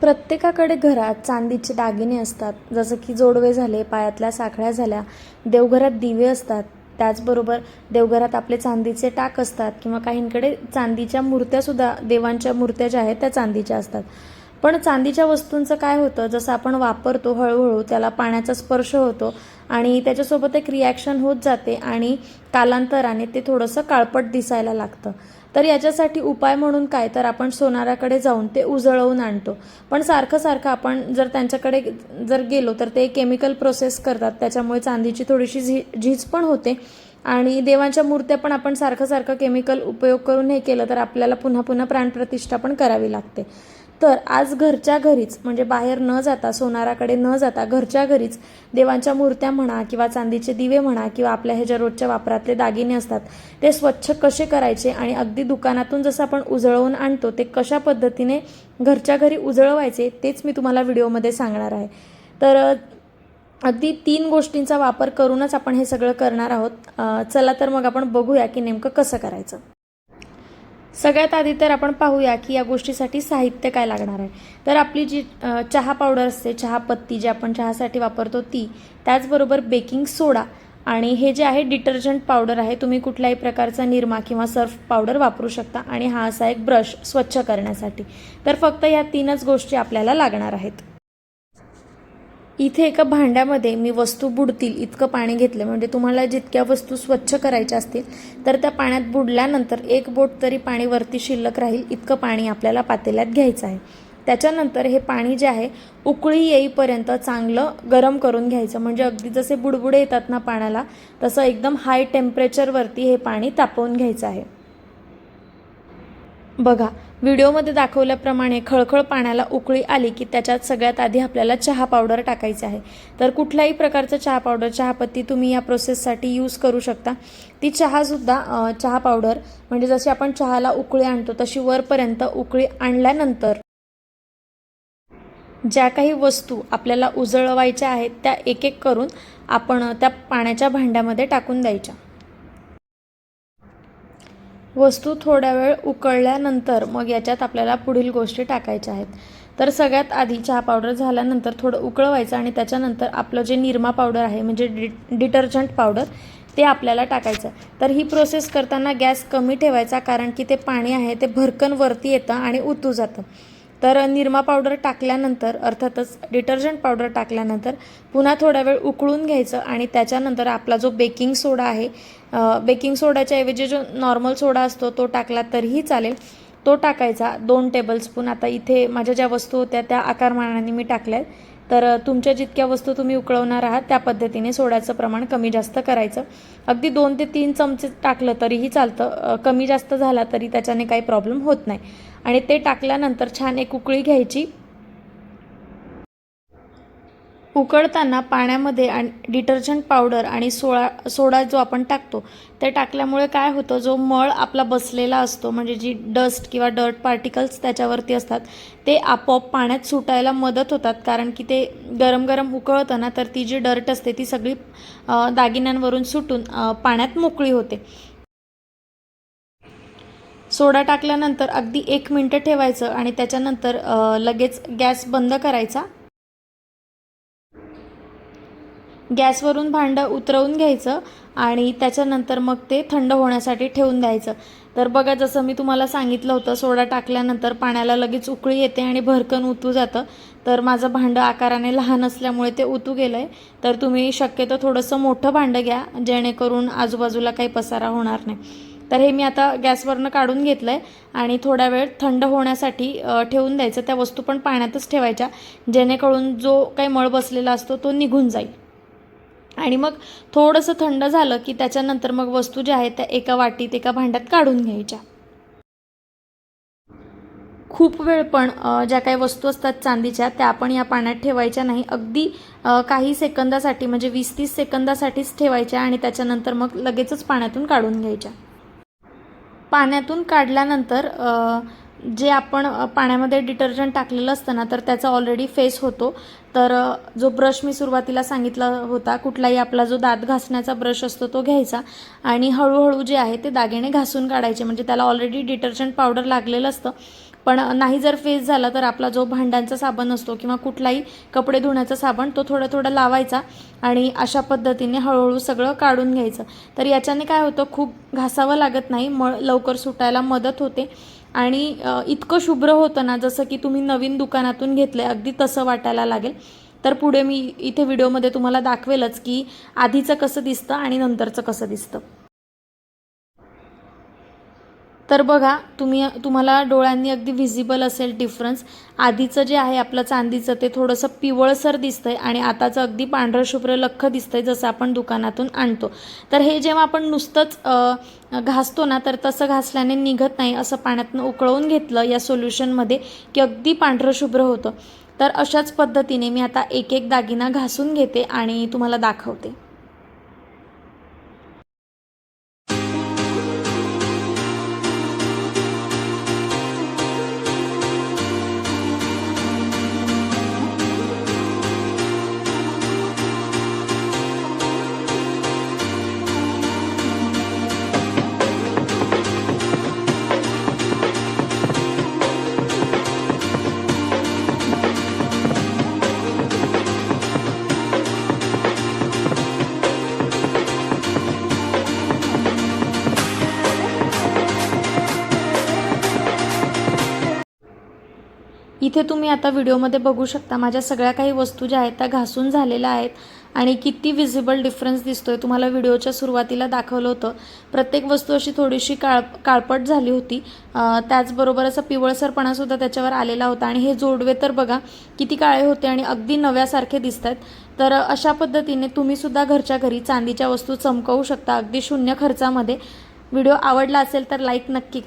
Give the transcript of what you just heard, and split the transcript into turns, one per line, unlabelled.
प्रत्येकाकडे घरात चांदीचे दागिने असतात. जसं की जोडवे झाले पायातल्या साखळ्या झाल्या देवघरात दिवे असतात. त्याचबरोबर देवघरात आपले चांदीचे टाक असतात किंवा काहींकडे चांदीच्या मूर्त्यासुद्धा देवांच्या मूर्त्या ज्या आहेत त्या चांदीच्या असतात. पण चांदीच्या वस्तूंचं काय होतं जसं आपण वापरतो हळूहळू त्याला पाण्याचा स्पर्श होतो आणि त्याच्यासोबत एक रिॲक्शन होत जाते आणि कालांतराने ते थोडंसं काळपट दिसायला लागतं. तर याच्यासाठी उपाय म्हणून काय तर आपण सोनाराकडे जाऊन ते उजळवून आणतो. पण सारखं सारखं आपण जर त्यांच्याकडे जर गेलो तर ते केमिकल प्रोसेस करतात. त्याच्यामुळे चांदीची थोडीशी झी झीज पण होते. आणि देवांच्या मूर्त्या पण आपण सारखं सारखं केमिकल उपयोग करून हे केलं तर आपल्याला पुन्हा पुन्हा प्राणप्रतिष्ठा पण करावी लागते. तर आज घरच्या घरीच म्हणजे बाहेर न जाता सोनाराकडे न जाता घरच्या घरीच देवांच्या मूर्त्या म्हणा किंवा चांदीचे दिवे म्हणा किंवा आपल्या हे ज्या रोजच्या वापरातले दागिने असतात ते स्वच्छ कसे करायचे आणि अगदी दुकानातून जसं आपण उजळवून आणतो ते कशा पद्धतीने घरच्या घरी उजळवायचे तेच मी तुम्हाला व्हिडिओमध्ये सांगणार आहे. तर अगदी तीन गोष्टींचा वापर करूनच आपण हे सगळं करणार आहोत. चला तर मग आपण बघूया की नेमकं कसं करायचं. सगळ्यात आधी तर आपण पाहूया की या गोष्टीसाठी साहित्य काय लागणार आहे. तर आपली जी चहा पावडर असते चहा पत्ती जी आपण चहासाठी वापरतो ती त्याचबरोबर बेकिंग सोडा आणि हे जे आहे डिटर्जंट पावडर आहे तुम्ही कुठल्याही प्रकारचा निरमा किंवा सर्फ पावडर वापरू शकता आणि हा असा एक ब्रश स्वच्छ करण्यासाठी. तर फक्त या तीनच गोष्टी आपल्याला लागणार आहेत. इथे एका भांड्यामध्ये मी वस्तू बुडतील इतकं पाणी घेतलं. म्हणजे तुम्हाला जितक्या वस्तू स्वच्छ करायच्या असतील तर त्या पाण्यात बुडल्यानंतर एक बोट तरी पाणी वरती शिल्लक राहील इतकं पाणी आपल्याला पातेल्यात घ्यायचं आहे. त्याच्यानंतर हे पाणी जे आहे उकळी येईपर्यंत चांगलं गरम करून घ्यायचं. म्हणजे अगदी जसे बुडबुडे येतात ना पाण्याला तसं एकदम हाय टेम्परेचरवरती हे पाणी तापवून घ्यायचं आहे. बघा व्हिडिओमध्ये दाखवल्याप्रमाणे खळखळ पाण्याला उकळी आली की त्याच्यात सगळ्यात आधी आपल्याला चहा पावडर टाकायचं आहे. तर कुठल्याही प्रकारचं चहा पावडर चहापत्ती तुम्ही या प्रोसेससाठी यूज करू शकता. ती चहासुद्धा चहा पावडर म्हणजे जशी आपण चहाला उकळी आणतो तशी वरपर्यंत उकळी आणल्यानंतर ज्या काही वस्तू आपल्याला उजळवायच्या आहेत त्या एक एक करून आपण त्या पाण्याच्या भांड्यामध्ये टाकून द्यायच्या. वस्तू थोड्या वेळ उकळल्यानंतर मग याच्यात आपल्याला पुढील गोष्टी टाकायच्या आहेत. तर सगळ्यात आधी चहा पावडर झाल्यानंतर थोडं उकळवायचं आणि त्याच्यानंतर आपलं जे निरमा पावडर आहे म्हणजे डि डिटर्जंट पावडर ते आपल्याला टाकायचं. तर ही प्रोसेस करताना गॅस कमी ठेवायचा कारण की ते पाणी आहे ते भरकन वरती येतं आणि उतू जातं. तर निरमा पावडर टाकल्यानंतर अर्थातच डिटर्जंट पावडर टाकल्यानंतर पुन्हा थोडा वेळ उकळून घ्यायचं आणि त्याच्यानंतर आपला जो बेकिंग सोडा आहे बेकिंग सोड्याच्या ऐवजी जो नॉर्मल सोडा असतो तो टाकला तरीही चालेल. तो टाकायचा दोन टेबलस्पून. आता इथे माझ्या ज्या वस्तू होत्या त्या आकारमानाने मी टाकल्या आहेत तर तुमच्या जितक्या वस्तू तुम्ही उकळवणार आहात त्या पद्धतीने सोड्याचं प्रमाण कमी जास्त करायचं. अगदी दोन ते तीन चमचे टाकलं तरीही चालतं. कमी जास्त झाला तरी त्याच्याने काही प्रॉब्लेम होत नाही. आणि ते टाकल्यानंतर छान एक उकळी घ्यायची. उकळताना पाण्यामध्ये आणि डिटर्जंट पावडर आणि सोळा सोडा जो आपण टाकतो ते टाकल्यामुळे काय होतं जो मळ आपला बसलेला असतो म्हणजे जी डस्ट किंवा डर्ट पार्टिकल्स त्याच्यावरती असतात ते आपोआप पाण्यात सुटायला मदत होतात. कारण की ते गरम गरम उकळतं ना तर ती जी डर्ट असते ती सगळी दागिन्यांवरून सुटून पाण्यात मोकळी होते. सोडा टाकल्यानंतर अगदी एक मिनटं ठेवायचं आणि त्याच्यानंतर लगेच गॅस बंद करायचा. गॅसवरून भांडं उतरवून घ्यायचं आणि त्याच्यानंतर मग ते थंड होण्यासाठी ठेवून द्यायचं. तर बघा जसं मी तुम्हाला सांगितलं होतं सोडा टाकल्यानंतर पाण्याला लगेच उकळी येते आणि भरकन उतू जातं. तर माझं भांडं आकाराने लहान असल्यामुळे ते उतू गेलं आहे तर तुम्ही शक्यतो थोडंसं मोठं भांडं घ्या जेणेकरून आजूबाजूला काही पसारा होणार नाही. तर हे मी आता गॅसवरनं काढून घेतलं आहे आणि थोडा वेळ थंड होण्यासाठी ठेवून द्यायचं. त्या वस्तू पण पाण्यातच ठेवायच्या जेणेकरून जो काही मळ बसलेला असतो तो निघून जाईल. आणि मग थोडंसं थंड झालं की त्याच्यानंतर मग वस्तू ज्या आहेत त्या एका वाटीत एका भांड्यात काढून घ्यायच्या. खूप वेळ पण ज्या काही वस्तू असतात चांदीच्या त्या आपण या पाण्यात ठेवायच्या नाही. अगदी काही सेकंदासाठी म्हणजे वीस तीस सेकंदासाठीच ठेवायच्या आणि त्याच्यानंतर मग लगेचच पाण्यातून काढून घ्यायच्या. पाण्यातून काढल्यानंतर जे आपण पाण्यामध्ये डिटर्जंट टाकलेलं असतं ना तर त्याचा ऑलरेडी फेस होतो. तर जो ब्रश मी सुरुवातीला सांगितला होता कुठलाही आपला जो दात घासण्याचा ब्रश असतो तो घ्यायचा. आणि हळूहळू जे आहे ते दागिने घासून काढायचे. म्हणजे त्याला ऑलरेडी डिटर्जंट पावडर लागलेलं असतं. पण नाही जर फेस झाला तर आपला जो भांड्यांचा साबण असतो किंवा कुठलाही कपडे धुण्याचा साबण तो थोडं थोडं लावायचा आणि अशा पद्धतीने हळूहळू सगळं काढून घ्यायचं. तर याच्याने काय होतं खूप घासावं लागत नाही मळ लवकर सुटायला मदत होते. आणि इतकं शुभ्र होतं ना जसं की तुम्ही नवीन दुकानातून घेतलं आहे अगदी तसं वाटायला लागेल. तर पुढे मी इथे व्हिडिओमध्ये तुम्हाला दाखवेलच की आधीचं कसं दिसतं आणि नंतरचं कसं दिसतं. तर बघा तुम्ही तुम्हाला डोळ्यांनी अगदी व्हिजिबल असेल डिफरन्स आधीचं जे आहे आपलं चांदीचं ते थोडंसं पिवळसर दिसतंय आणि आताचं अगदी पांढरं शुभ्र लख्ख दिसतंय जसं आपण दुकानातून आणतो. तर हे जेव्हा आपण नुसतंच घासतो ना तर तसं घासल्याने निघत नाही असं पाण्यातनं उकळवून घेतलं या सोल्युशनमध्ये की अगदी पांढरं शुभ्र होतं. तर अशाच पद्धतीने मी आता एक एक दागिना घासून घेते आणि तुम्हाला दाखवते. इथे तुम्ही आता व्हिडिओमध्ये बघू शकता माझ्या सगळ्या काही वस्तू ज्या आहेत त्या घासून झालेल्या आहेत आणि किती विजिबल डिफरन्स दिसतोय. तुम्हाला व्हिडिओच्या सुरुवातीला दाखवलं होतं. प्रत्येक वस्तू अशी थोडीशी काळ काळपट झाली होती. त्याचबरोबर असा पिवळसरपणासुद्धा त्याच्यावर आलेला होता. आणि हे जोडवे तर बघा किती काळे होते आणि अगदी नव्यासारखे दिसत आहेत तर अशा पद्धतीने तुम्हीसुद्धा घरच्या घरी चांदीच्या वस्तू चमकवू शकता अगदी शून्य खर्चामध्ये. व्हिडिओ आवडला असेल तर लाईक नक्की